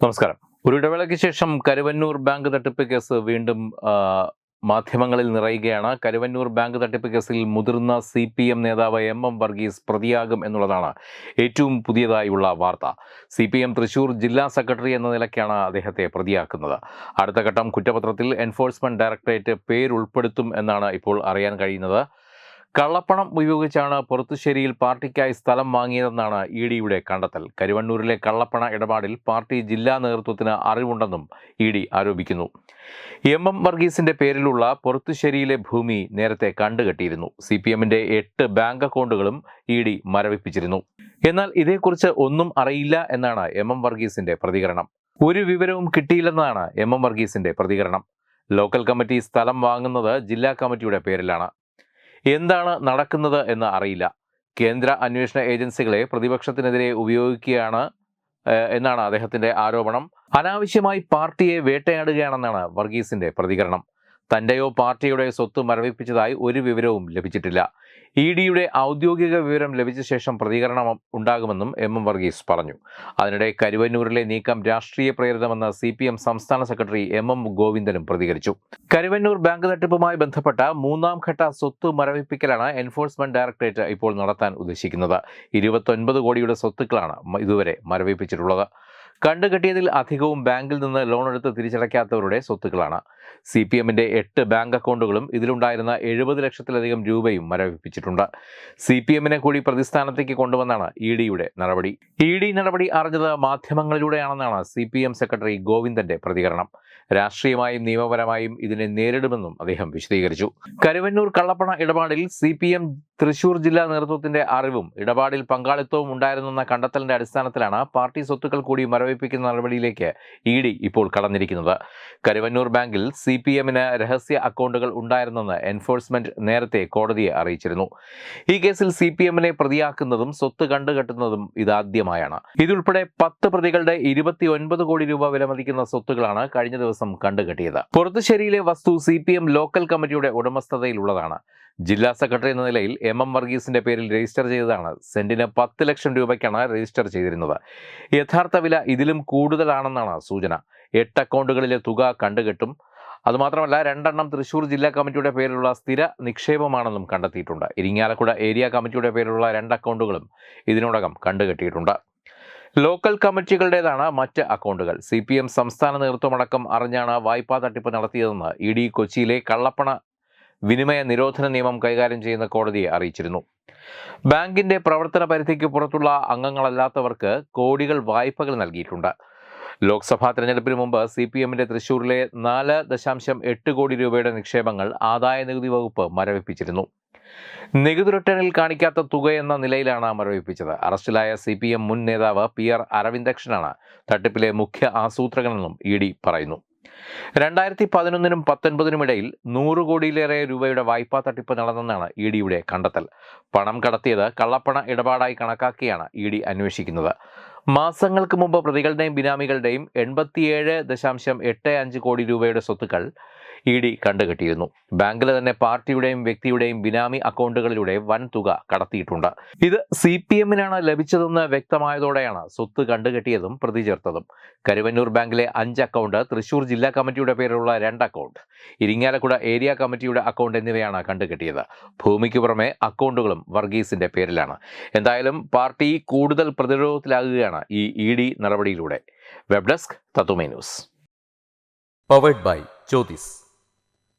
നമസ്കാരം. ഒരു ഇടവേളയ്ക്ക് ശേഷം കരുവന്നൂർ ബാങ്ക് തട്ടിപ്പ് കേസ് വീണ്ടും മാധ്യമങ്ങളിൽ നിറയുകയാണ്. കരുവന്നൂർ ബാങ്ക് തട്ടിപ്പ് കേസിൽ മുതിർന്ന സി പി എം നേതാവ് എം എം വർഗീസ് പ്രതിയാകും എന്നുള്ളതാണ് ഏറ്റവും പുതിയതായുള്ള വാർത്ത. സി പി എം തൃശൂർ ജില്ലാ സെക്രട്ടറി എന്ന നിലയ്ക്കാണ് അദ്ദേഹത്തെ പ്രതിയാക്കുന്നത്. അടുത്ത ഘട്ടം കുറ്റപത്രത്തിൽ എൻഫോഴ്സ്മെന്റ് ഡയറക്ടറേറ്റ് പേരുൾപ്പെടുത്തും എന്നാണ് ഇപ്പോൾ അറിയാൻ കഴിയുന്നത്. കള്ളപ്പണം ഉപയോഗിച്ചാണ് പൊറത്തുശ്ശേരിയിൽ പാർട്ടിക്കായി സ്ഥലം വാങ്ങിയതെന്നാണ് ഇ ഡിയുടെ കണ്ടെത്തൽ. കരുവണ്ണൂരിലെ കള്ളപ്പണ ഇടപാടിൽ പാർട്ടി ജില്ലാ നേതൃത്വത്തിന് അറിവുണ്ടെന്നും ഇ ഡി ആരോപിക്കുന്നു. എം എം വർഗീസിന്റെ പേരിലുള്ള പൊറത്തുശ്ശേരിയിലെ ഭൂമി നേരത്തെ കണ്ടുകെട്ടിയിരുന്നു. സി പി എമ്മിന്റെ എട്ട് ബാങ്ക് അക്കൗണ്ടുകളും ഇ ഡി മരവിപ്പിച്ചിരുന്നു. എന്നാൽ ഇതേക്കുറിച്ച് ഒന്നും അറിയില്ല എന്നാണ് എം എം വർഗീസിന്റെ പ്രതികരണം. ഒരു വിവരവും കിട്ടിയില്ലെന്നാണ് എം എം വർഗീസിന്റെ പ്രതികരണം. ലോക്കൽ കമ്മിറ്റി സ്ഥലം വാങ്ങുന്നത് ജില്ലാ കമ്മിറ്റിയുടെ പേരിലാണ്. എന്താണ് നടക്കുന്നത് എന്ന് അറിയില്ല. കേന്ദ്ര അന്വേഷണ ഏജൻസികളെ പ്രതിപക്ഷത്തിനെതിരെ ഉപയോഗിക്കുകയാണ് എന്നാണ് അദ്ദേഹത്തിന്റെ ആരോപണം. അനാവശ്യമായി പാർട്ടിയെ വേട്ടയാടുകയാണെന്നാണ് വർഗീസിന്റെ പ്രതികരണം. തന്റെയോ പാർട്ടിയുടെ സ്വത്ത് മരവിപ്പിച്ചതായി ഒരു വിവരവും ലഭിച്ചിട്ടില്ല. ഇ ഡിയുടെ ഔദ്യോഗിക വിവരം ലഭിച്ച ശേഷം പ്രതികരണം ഉണ്ടാകുമെന്നും എം. എം. വർഗീസ് പറഞ്ഞു. അതിനിടെ കരുവന്നൂരിലെ നീക്കം രാഷ്ട്രീയ പ്രേരിതമെന്ന് സി പി എം സംസ്ഥാന സെക്രട്ടറി എം. എം. ഗോവിന്ദനും പ്രതികരിച്ചു. കരുവന്നൂർ ബാങ്ക് തട്ടിപ്പുമായി ബന്ധപ്പെട്ട മൂന്നാം ഘട്ട സ്വത്ത് മരവിപ്പിക്കലാണ് എൻഫോഴ്സ്മെന്റ് ഡയറക്ടറേറ്റ് ഇപ്പോൾ നടത്താൻ ഉദ്ദേശിക്കുന്നത്. ഇരുപത്തൊൻപത് കോടിയുടെ സ്വത്തുക്കളാണ് ഇതുവരെ മരവിപ്പിച്ചിട്ടുള്ളത്. കണ്ടുകെട്ടിയതിൽ അധികവും ബാങ്കിൽ നിന്ന് ലോൺ എടുത്ത് തിരിച്ചടയ്ക്കാത്തവരുടെ സ്വത്തുക്കളാണ്. സി പി എമ്മിന്റെ എട്ട് ബാങ്ക് അക്കൗണ്ടുകളും ഇതിലുണ്ടായിരുന്ന എഴുപത് ലക്ഷത്തിലധികം രൂപയും മരവിപ്പിച്ചിട്ടുണ്ട്. സി പി എമ്മിനെ കൂടി പ്രതിസ്ഥാനത്തേക്ക് കൊണ്ടുവന്നാണ് ഇ ഡിയുടെ നടപടി. ഇ ഡി നടപടി അറിഞ്ഞത് മാധ്യമങ്ങളിലൂടെയാണെന്നാണ് സി പി എം സെക്രട്ടറി ഗോവിന്ദന്റെ പ്രതികരണം. രാഷ്ട്രീയമായും നിയമപരമായും ഇതിനെ നേരിടുമെന്നും അദ്ദേഹം വിശദീകരിച്ചു. കരുവന്നൂർ കള്ളപ്പണ ഇടപാടിൽ സി പി എം തൃശൂർ ജില്ലാ നേതൃത്വത്തിന്റെ അറിവും ഇടപാടിൽ പങ്കാളിത്തവും ഉണ്ടായിരുന്നെന്ന കണ്ടെത്തലിന്റെ അടിസ്ഥാനത്തിലാണ് പാർട്ടി സ്വത്തുക്കൾ കൂടി മരവിപ്പിക്കുന്ന നടപടിയിലേക്ക് ഇ ഡി ഇപ്പോൾ കടന്നിരിക്കുന്നത്. കരുവന്നൂർ ബാങ്കിൽ സി പി എമ്മിന് രഹസ്യ അക്കൗണ്ടുകൾ ഉണ്ടായിരുന്നെന്ന് എൻഫോഴ്സ്മെന്റ് നേരത്തെ കോടതിയെ അറിയിച്ചിരുന്നു. ഈ കേസിൽ സി പി എമ്മിനെ പ്രതിയാക്കുന്നതും സ്വത്ത് കണ്ടുകെട്ടുന്നതും ഇതാദ്യമായാണ്. ഇതുൾപ്പെടെ പത്ത് പ്രതികളുടെ ഇരുപത്തിയൊൻപത് കോടി രൂപ വിലമതിക്കുന്ന സ്വത്തുകളാണ് കഴിഞ്ഞ ദിവസം കണ്ടുകെട്ടിയത്. പുറത്തുശ്ശേരിയിലെ വസ്തു സി ലോക്കൽ കമ്മിറ്റിയുടെ ഉടമസ്ഥതയിലുള്ളതാണ്. ജില്ലാ സെക്രട്ടറി എന്ന നിലയിൽ എം എം വർഗീസിന്റെ പേരിൽ രജിസ്റ്റർ ചെയ്തതാണ്. സെന്റിന് പത്ത് ലക്ഷം രൂപയ്ക്കാണ് രജിസ്റ്റർ ചെയ്തിരുന്നത്. യഥാർത്ഥ വില ഇതിലും കൂടുതലാണെന്നാണ് സൂചന. എട്ട് അക്കൗണ്ടുകളിലെ തുക കണ്ടുകെട്ടും. അതുമാത്രമല്ല രണ്ടെണ്ണം തൃശൂർ ജില്ലാ കമ്മിറ്റിയുടെ പേരിലുള്ള സ്ഥിര നിക്ഷേപമാണെന്നും കണ്ടെത്തിയിട്ടുണ്ട്. ഇരിങ്ങാലക്കുട ഏരിയ കമ്മിറ്റിയുടെ പേരിലുള്ള രണ്ട് അക്കൗണ്ടുകളും ഇതിനോടകം കണ്ടുകെട്ടിയിട്ടുണ്ട്. ലോക്കൽ കമ്മിറ്റികളുടേതാണ് മറ്റ് അക്കൗണ്ടുകൾ. സി പി എം സംസ്ഥാന നേതൃത്വമടക്കം അറിഞ്ഞാണ് വായ്പാ തട്ടിപ്പ് നടത്തിയതെന്ന് ഇ ഡി കൊച്ചിയിലെ കള്ളപ്പണ വിനിമയ നിരോധന നിയമം കൈകാര്യം ചെയ്യുന്ന കോടതിയെ അറിയിച്ചിരുന്നു. ബാങ്കിന്റെ പ്രവർത്തന പരിധിക്ക് പുറത്തുള്ള അംഗങ്ങളല്ലാത്തവർക്ക് കോടികൾ വായ്പകൾ നൽകിയിട്ടുണ്ട്. ലോക്സഭാ തെരഞ്ഞെടുപ്പിന് മുമ്പ് സി പി എമ്മിന്റെ തൃശൂരിലെ നാല് ദശാംശം എട്ട് കോടി രൂപയുടെ നിക്ഷേപങ്ങൾ ആദായ നികുതി വകുപ്പ് മരവിപ്പിച്ചിരുന്നു. നികുതി റിട്ടേണിൽ കാണിക്കാത്ത തുക എന്ന നിലയിലാണ് മരവിപ്പിച്ചത്. അറസ്റ്റിലായ സി പി എം മുൻ നേതാവ് പി ആർ അരവിന്ദക്ഷനാണ് തട്ടിപ്പിലെ മുഖ്യ ആസൂത്രകനെന്നും ഇ ഡി പറയുന്നു. രണ്ടായിരത്തി പതിനൊന്നിനും പത്തൊൻപതിനും ഇടയിൽ നൂറ് കോടിയിലേറെ രൂപയുടെ വായ്പാ തട്ടിപ്പ് നടന്നെന്നാണ് ഇ ഡിയുടെ കണ്ടെത്തൽ. പണം കടത്തിയത് കള്ളപ്പണ ഇടപാടായി കണക്കാക്കിയാണ് ഇ ഡി അന്വേഷിക്കുന്നത്. മാസങ്ങൾക്ക് മുമ്പ് പ്രതികളുടെയും ബിനാമികളുടെയും എൺപത്തിയേഴ് ദശാംശം എട്ട് അഞ്ച് കോടി രൂപയുടെ സ്വത്തുക്കൾ ഇ ഡി കണ്ടുകെട്ടിയിരുന്നു. ബാങ്കിലെ തന്നെ പാർട്ടിയുടെയും വ്യക്തിയുടെയും ബിനാമി അക്കൗണ്ടുകളിലൂടെ വൻ തുക കടത്തിയിട്ടുണ്ട്. ഇത് സി പി എമ്മിനാണ് ലഭിച്ചതെന്ന് വ്യക്തമായതോടെയാണ് സ്വത്ത് കണ്ടുകെട്ടിയതും പ്രതി ചേർത്തതും കരുവന്നൂർ ബാങ്കിലെ അഞ്ച് അക്കൗണ്ട് തൃശൂർ ജില്ലാ കമ്മിറ്റിയുടെ പേരിലുള്ള രണ്ട് അക്കൗണ്ട് ഇരിങ്ങാലക്കുട ഏരിയ കമ്മിറ്റിയുടെ അക്കൗണ്ട് എന്നിവയാണ് കണ്ടുകെട്ടിയത്. ഭൂമിക്ക് പുറമെ അക്കൗണ്ടുകളും വർഗീസിന്റെ പേരിലാണ്. എന്തായാലും പാർട്ടി കൂടുതൽ പ്രതിരോധത്തിലാകുകയാണ് ഈ ഇ ഡി നടപടിയിലൂടെ. Web desk തത്തുമേ news. Powered by Jyothis